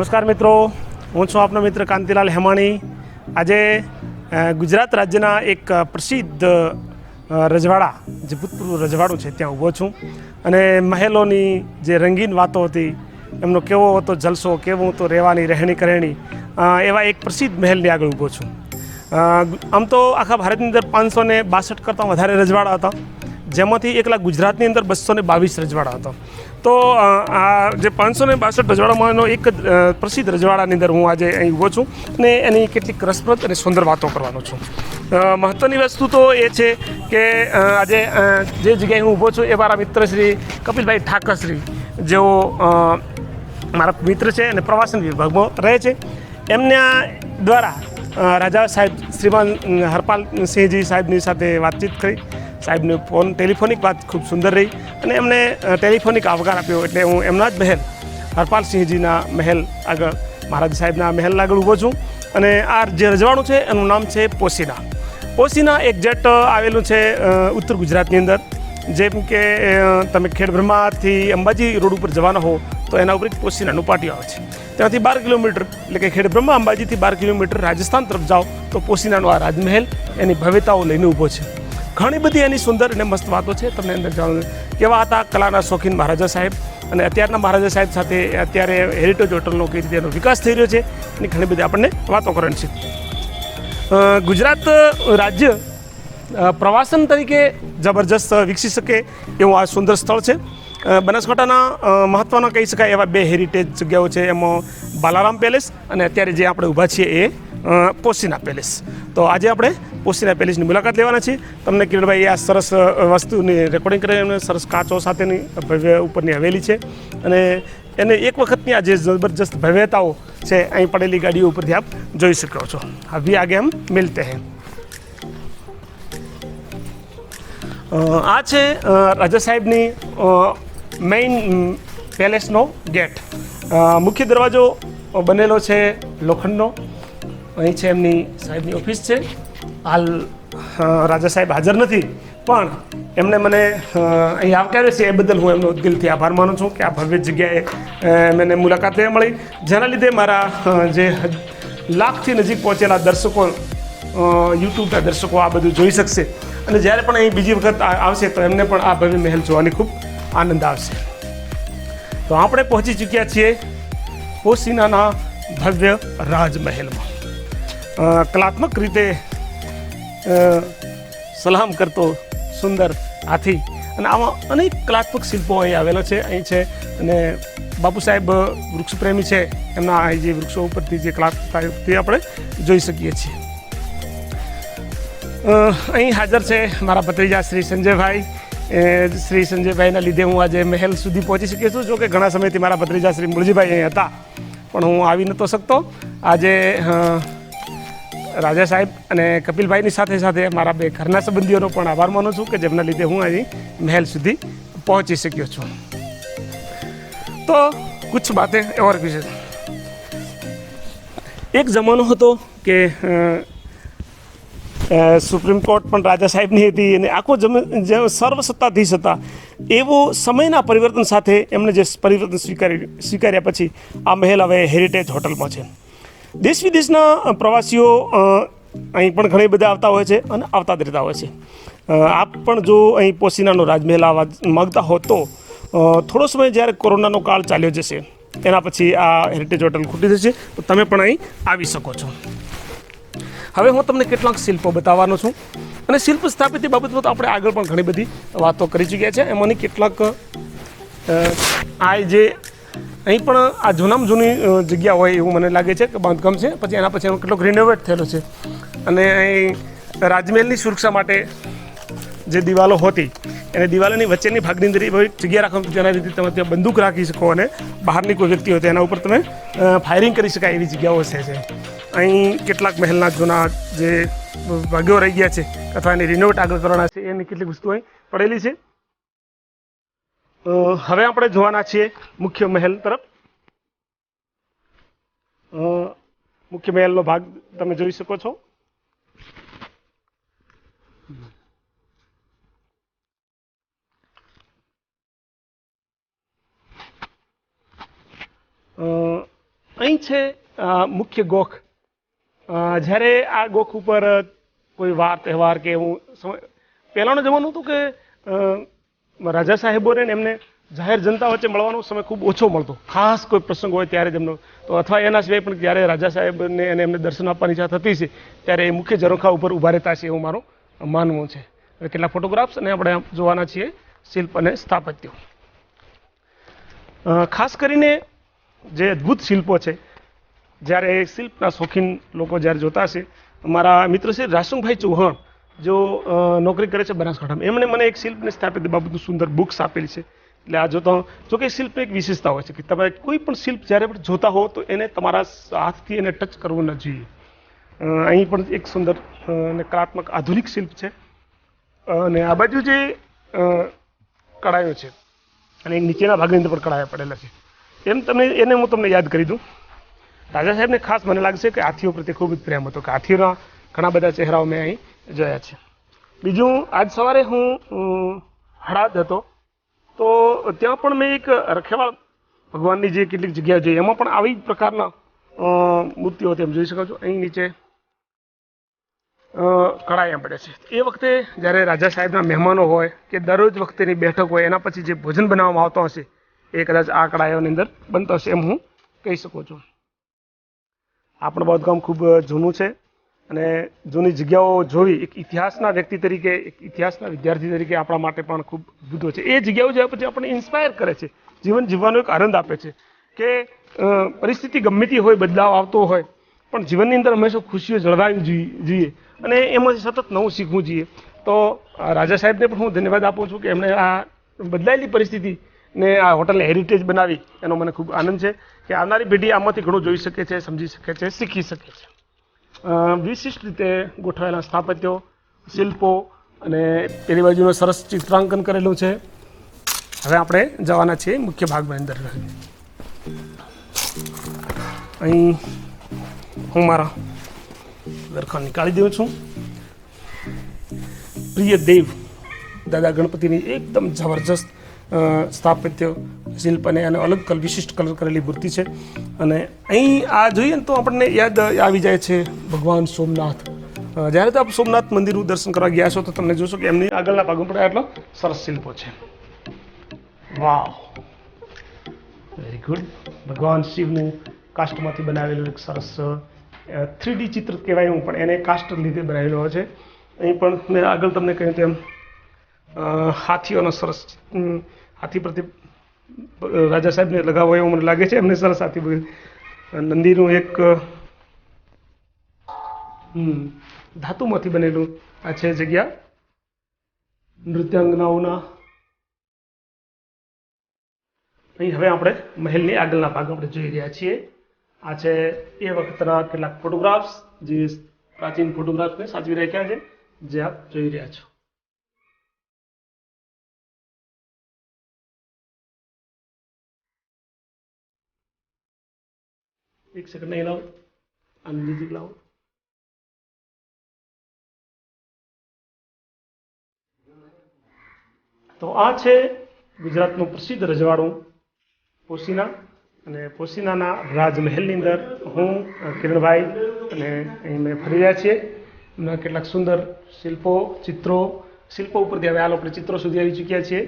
નમસ્કાર મિત્રો. હું છું આપનો મિત્ર કાંતિલાલ હેમાણી. આજે ગુજરાત રાજ્યના એક પ્રસિદ્ધ રજવાડા, જે ભૂતપૂર્વ રજવાડું છે, ત્યાં ઊભો છું. અને મહેલોની જે રંગીન વાતો હતી, એમનો કેવો હતો જલસો, કેવું હતો રહેવાની, રહેણી કરેણી એવા એક પ્રસિદ્ધ મહેલની આગળ ઊભો છું. આમ તો આખા ભારતની અંદર પાંચસો ને બાસઠ કરતાં વધારે રજવાડા હતા. જેમાંથી એકલા ગુજરાતની અંદર બસો ને બાવીસ રજવાડા હતા. તો આ જે પાંચસો ને બાસઠ રજવાડામાંનો એક પ્રસિદ્ધ રજવાડાની અંદર હું આજે અહીં ઊભો છું અને એની કેટલીક રસપ્રદ અને સુંદર વાતો કરવાનો છું. મહત્ત્વની વસ્તુ તો એ છે કે આજે જે જગ્યાએ હું ઊભો છું એ મારા મિત્ર શ્રી કપિલભાઈ ઠાકરશ્રી, જેઓ મારા મિત્ર છે અને પ્રવાસન વિભાગમાં રહે છે. એમના દ્વારા રાજા સાહેબ શ્રીમાન, હરપાલ હરપાલસિંહજી સાહેબની સાથે વાતચીત કરી. સાહેબનો ફોન, ટેલિફોનિક વાત ખૂબ સુંદર રહી અને એમને ટેલિફોનિક આવકાર આપ્યો એટલે હું એમના જ મહેલ હરપાલસિંહજીના મહેલ આગળ મહારાજ સાહેબના મહેલ આગળ ઊભો છું અને આ જે રજવાડું છે એનું નામ છે પોસીના. પોસીના જેટ આવેલું છે ઉત્તર ગુજરાતની અંદર, જેમ કે તમે ખેડબ્રહ્માથી અંબાજી રોડ ઉપર જવાના હો તો એના ઉપર એક પોસીનાનું પાટિયું આવે છે. ત્યાંથી બાર કિલોમીટર એટલે કે ખેડબ્રહ્મા અંબાજીથી બાર કિલોમીટર રાજસ્થાન તરફ જાઓ તો પોસીનાનો આ રાજમહેલ એની ભવ્યતાઓ લઈને ઊભો છે. ઘણી બધી એની સુંદર અને મસ્ત વાતો છે, તમને અંદર જાણવું કેવા હતા કલાના શોખીન મહારાજા સાહેબ અને અત્યારના મહારાજા સાહેબ સાથે અત્યારે હેરિટેજ હોટલનો કઈ રીતે એનો વિકાસ થઈ રહ્યો છે એની ઘણી બધી આપણને વાતો કરવાની છે. ગુજરાત રાજ્ય પ્રવાસન તરીકે જબરજસ્ત વિકસી શકે એવું આ સુંદર સ્થળ છે. બનાસકાંઠાના મહત્ત્વના કહી શકાય એવા બે હેરિટેજ જગ્યાઓ છે, એમાં બાલારામ પેલેસ અને અત્યારે જે આપણે ઊભા છીએ એ પોસીના પેલેસ તો આજે આપણે પોસીના પેલેસની મુલાકાત લેવાના છીએ. તમને કિરણભાઈ, આ સરસ વસ્તુની રેકોર્ડિંગ કરીને અને સરસ કાચો સાથેની ભવ્ય ઉપરની હવેલી છે. અને એને એક વખતની આ જે જબરજસ્ત ભવ્યતાઓ છે, અહીં પડેલી ગાડીઓ ઉપરથી આપ જોઈ શકો છો. હવે આગે હમ મિલતે હૈ. આ છે રાજા સાહેબની મેઇન પેલેસનો ગેટ મુખ્ય દરવાજો બનેલો છે લોખંડનો. અહીં છે એમની સાહેબની ઓફિસ છે. હાલ રાજા સાહેબ હાજર નથી, પણ એમણે મને અહીં આવકાર્યો છે એ બદલ હું એમનો દિલથી આભાર માનું છું કે આ ભવ્ય જગ્યાએ મને મુલાકાત લેવા મળી. જેના લીધે મારા જે લાખથી નજીક પહોંચેલા દર્શકો યુટ્યુબના દર્શકો આ બધું જોઈ શકશે. અને જ્યારે પણ અહીં બીજી વખત આવશે તો એમને પણ આ ભવ્ય મહેલ જોવાની ખૂબ આનંદ આવશે. તો આપણે પહોંચી ચૂક્યા છીએ પોસીનાના ભવ્ય રાજમહેલમાં. કલાત્મક રીતે સલામ કરતો સુંદર હાથી. અને આવા અનેક કલાત્મક શિલ્પો અહીં આવેલા છે, અહીં છે. અને બાપુ સાહેબ વૃક્ષપ્રેમી છે. એમના અહીં જે વૃક્ષો ઉપરથી જે કલાત્મકતા તે આપણે જોઈ શકીએ છીએ. અહીં હાજર છે મારા ભત્રીજા શ્રી સંજયભાઈ. શ્રી સંજયભાઈના લીધે હું આજે મહેલ સુધી પહોંચી શક્યો છું જો કે ઘણા સમયથી મારા ભત્રીજા શ્રી મુરજીભાઈ અહીં હતા. પણ હું આવી નહોતો શકતો. આજે રાજા સાહેબ અને કપિલભાઈની સાથે સાથે મારા બે ઘરના સંબંધીઓનો પણ આભાર માનું છું કે જેમના લીધે હું અહીં મહેલ સુધી પહોંચી શક્યો છું. તો કુછ બાતે और વિશે એક જમાનો હતો કે સુપ્રીમ કોર્ટ પણ રાજા સાહેબની હતી અને આખો જમ સર્વસત્તાધીશ હતા, એવો સમયના પરિવર્તન સાથે એમણે જે પરિવર્તન સ્વીકારી, સ્વીકાર્યા પછી આ મહેલ હવે હેરિટેજ હોટલમાં છે. દેશ વિદેશના પ્રવાસીઓ અહીં પણ ઘણી બધા આવતા હોય છે અને આવતા જ રહેતા હોય છે. આપ પણ જો અહીં પોસીનાનો રાજમહેલ આવવા માગતા હો તો થોડો સમય જ્યારે કોરોનાનો કાળ ચાલ્યો જશે, એના પછી આ હેરિટેજ હોટલ ખૂટી જશે, તો તમે પણ અહીં આવી શકો છો. હવે હું તમને કેટલાક શિલ્પો બતાવવાનો છું. અને શિલ્પ સ્થાપિત બાબતમાં તો આપણે આગળ પણ ઘણી બધી વાતો કરી ચૂક્યા છે. એમાંની કેટલાક આ જે અહીં પણ આ જૂનામાં જૂની જગ્યા હોય એવું મને લાગે છે કે બાંધકામ છે. પછી એના પછી કેટલોક રિનોવેટ થયેલો છે. અને અહીં રાજમહેલની સુરક્ષા માટે જે દિવાલો હતી, એને દિવાલોની વચ્ચેની ભાગની અંદર જગ્યા રાખવાનું જેના લીધે તમે ત્યાં બંદૂક રાખી શકો અને બહારની કોઈ વ્યક્તિ હોય તો એના ઉપર તમે ફાયરિંગ કરી શકાય એવી જગ્યાઓ છે અહીં કેટલાક મહેલના જૂના જે ભાગ્યો રહી ગયા છે, અથવા એને રિનોવેટ આગળ કરવાના છે, એની કેટલીક વસ્તુઓ અહીં પડેલી છે. હવે આપણે જોવાના છીએ મુખ્ય મહેલ તરફ. મુખ્ય મહેલનો ભાગ તમે જોઈ શકો છો. અહીં છે મુખ્ય ગોખ. જ્યારે આ ગોખ ઉપર કોઈ વાર તહેવાર કે એવું સમય પહેલાંનો જમાનો હતું કે રાજા સાહેબોને ને એમને જાહેર જનતા વચ્ચે મળવાનો સમય ખૂબ ઓછો મળતો. ખાસ કોઈ પ્રસંગ હોય ત્યારે જ એમનો. તો અથવા એના સિવાય પણ જ્યારે રાજા સાહેબને અને એમને દર્શન આપવાની ઈચ્છા થતી છે, ત્યારે એ મુખ્ય ઝરોખા ઉપર ઊભા રહેતા છે એવું મારું માનવું છે. હવે કેટલાક ફોટોગ્રાફ્સ અને આપણે જોવાના છીએ શિલ્પ અને સ્થાપત્યો. ખાસ કરીને જે અદ્ભુત શિલ્પો છે, જ્યારે શિલ્પના શોખીન લોકો જ્યારે જોતા છે મારા મિત્ર છે રાસુંગભાઈ ચૌહાણ જો નોકરી કરે છે બનાસકાંઠામાં. એમણે મને એક શિલ્પને સ્થાપિત બાબતનું સુંદર બુક્સ આપેલી છે. એટલે આ જોતા હો જો કે શિલ્પની એક વિશેષતા હોય છે કે તમે કોઈ પણ શિલ્પ જ્યારે પણ જોતા હો તો એને તમારા હાથથી એને ટચ કરવું ન જોઈએ. અહીં પણ એક સુંદર અને કલાત્મક આધુનિક શિલ્પ છે. અને આ બાજુ જે કળાયો છે, અને એક નીચેના ભાગની અંદર પણ કળાયા પડેલા છે. એમ તમને, એને હું તમને યાદ કરી દઉં. રાજા સાહેબને ખાસ મને લાગશે કે હાથીઓ પ્રત્યે ખૂબ જ પ્રેમ હતો, કે હાથીઓના ઘણા બધા ચહેરાઓ મેં અહીં જોયા છે. બીજું આજ સવારે હું હળાદ હતો. તો ત્યાં પણ મેં એક રખેવાળ ભગવાનની જે કેટલીક જગ્યા જોઈ એમાં પણ આવી જ પ્રકારના મૂર્તિઓ તેમ જોઈ શકો છો. અહીં નીચે અ, કળાયા પડે છે. એ વખતે જ્યારે રાજા સાહેબના મહેમાનો હોય કે દરરોજ વખતેની બેઠક હોય એના પછી જે ભોજન બનાવવામાં આવતો હશે એ કદાચ આ કળાયાઓની અંદર બનતો હશે એમ હું કહી શકું છું. આ પણ બાંધકામ ખૂબ જૂનું છે. અને જૂની જગ્યાઓ જોવી એક ઇતિહાસના વ્યક્તિ તરીકે, એક ઇતિહાસના વિદ્યાર્થી તરીકે આપણા માટે પણ ખૂબ અદ્ભુત છે. એ જગ્યાઓ જોયા પછી આપણને ઇન્સ્પાયર કરે છે. જીવન જીવવાનો એક આનંદ આપે છે કે પરિસ્થિતિ ગમે તે હોય, બદલાવ આવતો હોય, પણ જીવનની અંદર હંમેશા ખુશીઓ જળવાવી જોઈએ. અને એમાંથી સતત નવું શીખવું જોઈએ. તો રાજા સાહેબને પણ હું ધન્યવાદ આપું છું કે એમણે આ બદલાયેલી પરિસ્થિતિ ને આ હોટલને હેરિટેજ બનાવી. એનો મને ખૂબ આનંદ છે કે આવનારી પેઢી આમાંથી ઘણું જોઈ શકે છે, સમજી શકે છે, શીખી શકે છે. વિશિષ્ટ રીતે ગોઠવાયેલા સ્થાપત્યો, શિલ્પો અને પેલી બાજુનું સરસ ચિત્રાંકન કરેલું છે. હવે આપણે જવાના છીએ મુખ્ય ભાગમાં અંદર અહીં હું મારા દરખાણ નીકાળી દઉં છું. પ્રિય દેવ, દાદા ગણપતિની એકદમ જબરજસ્ત સ્થાપત્ય, શિલ્પ અને એને અલગ કલ, વિશિષ્ટ કલર કરેલી મૂર્તિ છે. અને અહીં આ જોઈએ ને તો આપણને યાદ આવી જાય છે ભગવાન સોમનાથ. જ્યારે આપ સોમનાથ મંદિરનું દર્શન કરવા ગયા છો તો તમને જોશો કે એમની આગળના ભાગમાં પણ આટલો સરસ શિલ્પો છે. વાવ. વેરી ગુડ ભગવાન શિવનું કાસ્ટમાંથી બનાવેલું એક સરસ થ્રી ડી ચિત્ર કહેવાય હું પણ એને કાસ્ટ લીધે બનાવેલો છે. અહીં પણ મેં આગળ તમને કહ્યું તેમ હાથીઓનો સરસ હાથી પ્રતિ રાજા સાહેબને લગાવો એવું મને લાગે છે. એમને સરસ હાથી. નંદીનું એક ધાતુમાંથી બનેલું આ છે જગ્યા. નૃત્યાંગનાઓના. અહીં હવે આપણે મહેલની આગળના ભાગ આપણે જોઈ રહ્યા છીએ. આ છે એ વખતના કેટલાક ફોટોગ્રાફ્સ જે પ્રાચીન ફોટોગ્રાફ્સને સાચવી રહ્યા છે, જે આપ જોઈ રહ્યા છો. એક સેકન્ડ અહીં લાવો આની નજીક લાવો તો આ છે ગુજરાતનું પ્રસિદ્ધ રજવાડું પોશીના અને પોશીનાના રાજમહેલની અંદર હું કિરણભાઈ અને અહીં મેં ફરી રહ્યા છીએ. એમના કેટલાક સુંદર શિલ્પો, ચિત્રો, શિલ્પો ઉપરથી હવે હાલ આપણે ચિત્રો સુધી આવી ચૂક્યા છીએ.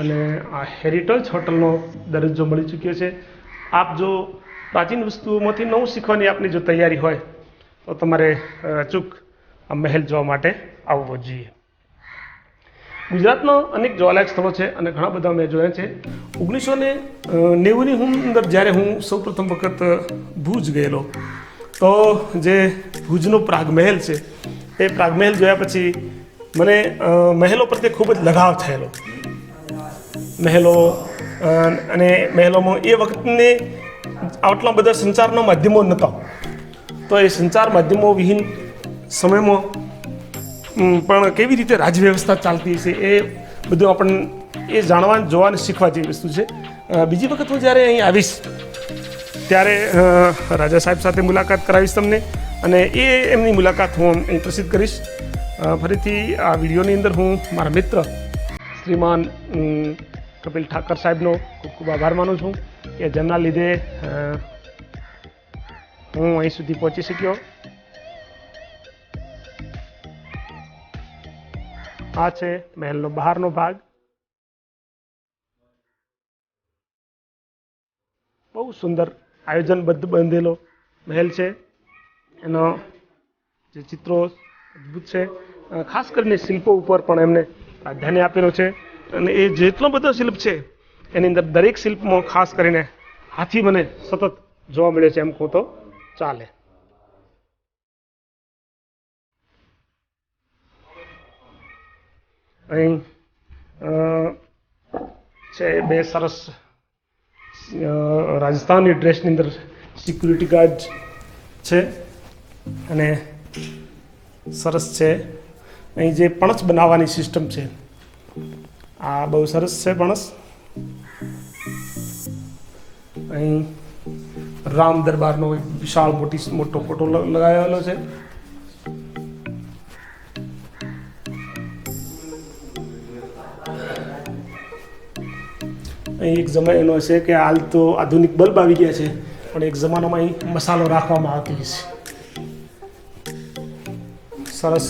અને આ હેરિટેજ હોટલનો દરજ્જો મળી ચૂક્યો છે. આપ જો પ્રાચીન વસ્તુઓમાંથી નવું શીખવાની આપની જો તૈયારી હોય, તો તમારે અચૂક આ મહેલ જોવા માટે આવવો જોઈએ. ગુજરાતમાં અનેક જોવાલાયક સ્થળો છે અને ઘણા બધા મેં જોયા છે. ઓગણીસો ને નેવુંની હું અંદર જ્યારે હું સૌપ્રથમ વખત ભુજ ગયેલો, તો જે ભુજનો પ્રાગમહેલ છે, એ પ્રાગમહેલ જોયા પછી મને મહેલો પ્રત્યે ખૂબ જ લગાવ થયેલો. મહેલો અને મહેલોમાં એ વખતને આટલા બધા સંચારના માધ્યમો નહોતા. તો એ સંચાર માધ્યમો વિહીન સમયમાં પણ કેવી રીતે રાજવ્યવસ્થા ચાલતી છે એ બધું આપણને એ જાણવા, જોવા અને શીખવા જેવી વસ્તુ છે. બીજી વખત હું જ્યારે અહીં આવીશ, ત્યારે રાજા સાહેબ સાથે મુલાકાત કરાવીશ તમને અને એ એમની મુલાકાત હું અહીં પ્રસિદ્ધ કરીશ. ફરીથી આ વિડીયોની અંદર હું મારા મિત્ર શ્રીમાન કપિલ ઠાકર સાહેબનો ખૂબ ખૂબ આભાર માનું છું કે જેમના લીધે હું અહીં સુધી પહોંચી શક્યો. આ છે મહેલનો બહારનો ભાગ. બહુ સુંદર આયોજનબદ્ધ બંધેલો મહેલ છે. એનો જે ચિત્રો અદ્ભુત છે. ખાસ કરીને શિલ્પો ઉપર પણ એમને પ્રાધાન્ય આપેલું છે. અને એ જેટલો બધો શિલ્પ છે, એની અંદર દરેક શિલ્પમાં ખાસ કરીને હાથી મને સતત જોવા મળે છે એમ કહું તો ચાલે. અહીં છે બે સરસ રાજસ્થાનની રાજસ્થાની ડ્રેસની અંદર સિક્યુરિટી ગાર્ડ છે અને સરસ છે. અહીં જે પણસ બનાવવાની સિસ્ટમ છે આ બહુ સરસ છે પણસ અહીં રામ દરબારનો વિશાળ મોટી મોટો ફોટો લગાવેલો છે. અહીં એક જમાનો છે કે હાલ તો આધુનિક બલ્બ આવી ગયા છે, પણ એક જમાનામાં અહીં મસાલો રાખવામાં આવતી છે સરસ.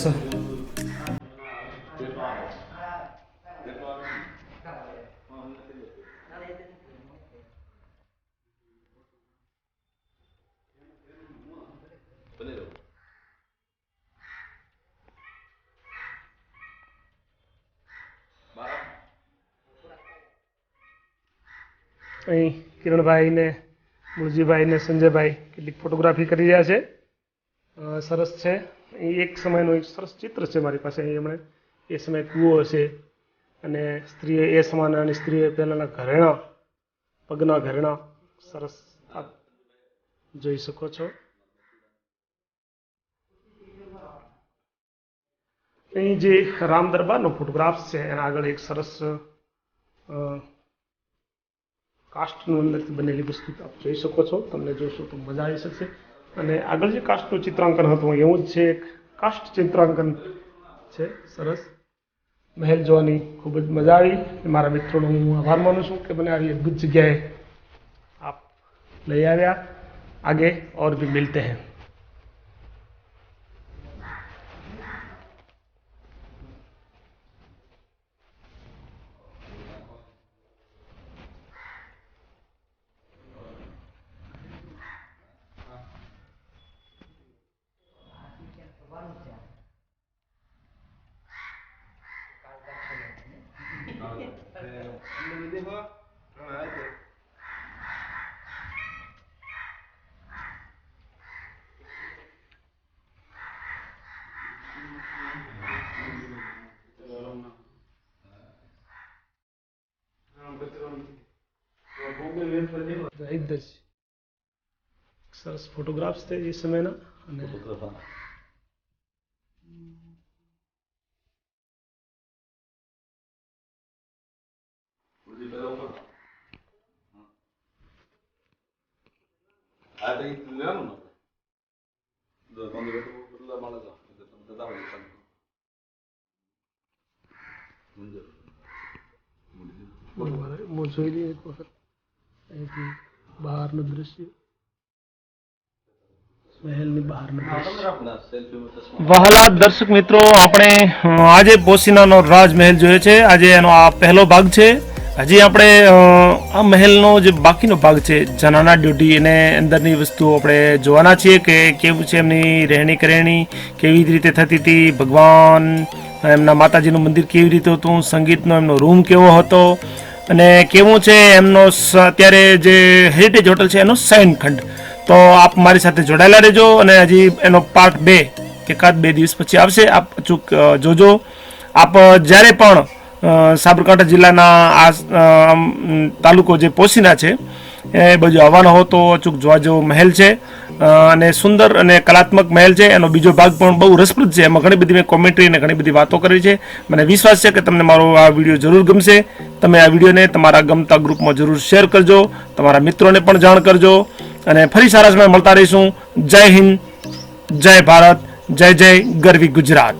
અહીં કિરણભાઈ ને મુળજીભાઈ ને સંજયભાઈ કેટલીક ફોટોગ્રાફી કરી રહ્યા છે. સરસ છે. અહીં એક સમયનું એક સરસ ચિત્ર છે મારી પાસે. અહીં એમણે એ સમય કૂવો છે અને સ્ત્રીએ એ સમાનાની સ્ત્રીએ પહેલાંના ઘરેણાં, પગના ઘરેણાં. સરસ આપ જોઈ શકો છો. અહીં જે રામ દરબારનો ફોટોગ્રાફ છે, એના આગળ એક સરસ કાસ્ટનું અંદરથી બનેલી વસ્તુ આપ જોઈ શકો છો, તમને જોશો તો મજા આવી શકશે. અને આગળ જે કાસ્ટનું ચિત્રાંકન હતું, એવું જ છે એક કાસ્ટ ચિત્રાંકન છે, સરસ. મહેલ જોવાની ખૂબ જ મજા આવી. મારા મિત્રોનો હું આભાર માનું છું કે મને આવી અદ્ભુત જગ્યાએ આપ લઈ આવ્યા. આગે ઓર ભી મિલતે हैं já. ફોટોગ્રાફ્સ તે એ સમયના અને હું. જોઈ લઈએ એક વખત. અહીંથી બહારનું દૃશ્ય મહેલની બહારનું દૃશ્ય ના સેલ્ફી માં ચશ્મા વહાલા દર્શક મિત્રો આપણે આજે પોશીનાનો રાજમહેલ જોયો છે. આજે એનો આ પહેલો ભાગ છે. હજી આપણે આ મહેલનો જે બાકીનો ભાગ છે જનાના ડ્યુટી અને અંદરની વસ્તુઓ આપણે જોવાના છીએ કે કેવું છે એમની રહેણી કરેણી કેવી રીતે થતી હતી ભગવાન એમના માતાજીનું મંદિર કેવી રીતે હતું સંગીતનો એમનો રૂમ કેવો હતો અને કેવું છે એમનો અત્યારે જે હેરિટેજ હોટલ છે એનો સાઇન ખંડ તો આપ મારી સાથે જોડાયેલા રહેજો અને હજી એનો પાર્ટ બે એકાદ બે દિવસ પછી આવશે. આપ અચૂક જોજો. આપ જ્યારે પણ સાબરકાંઠા જિલ્લાના આ તાલુકો જે પોસીના છે, એ બાજુ આવવાનો હો તો અચૂક જોવા જેવો મહેલ છે. અને સુંદર અને કલાત્મક મહેલ છે. એનો બીજો ભાગ પણ બહુ રસપ્રદ છે. એમાં ઘણી બધી મેં કોમેન્ટ્રી અને ઘણી બધી વાતો કરી છે. મને વિશ્વાસ છે કે તમને મારો આ વીડિયો જરૂર ગમશે. તમે આ વિડીયોને તમારા ગમતા ગ્રુપમાં જરૂર શેર કરજો. તમારા મિત્રોને પણ જાણ કરજો. અને ફરી સારા સમય મળતા રહીશું. જય હિન્દ જય ભારત જય જય ગરવી ગુજરાત.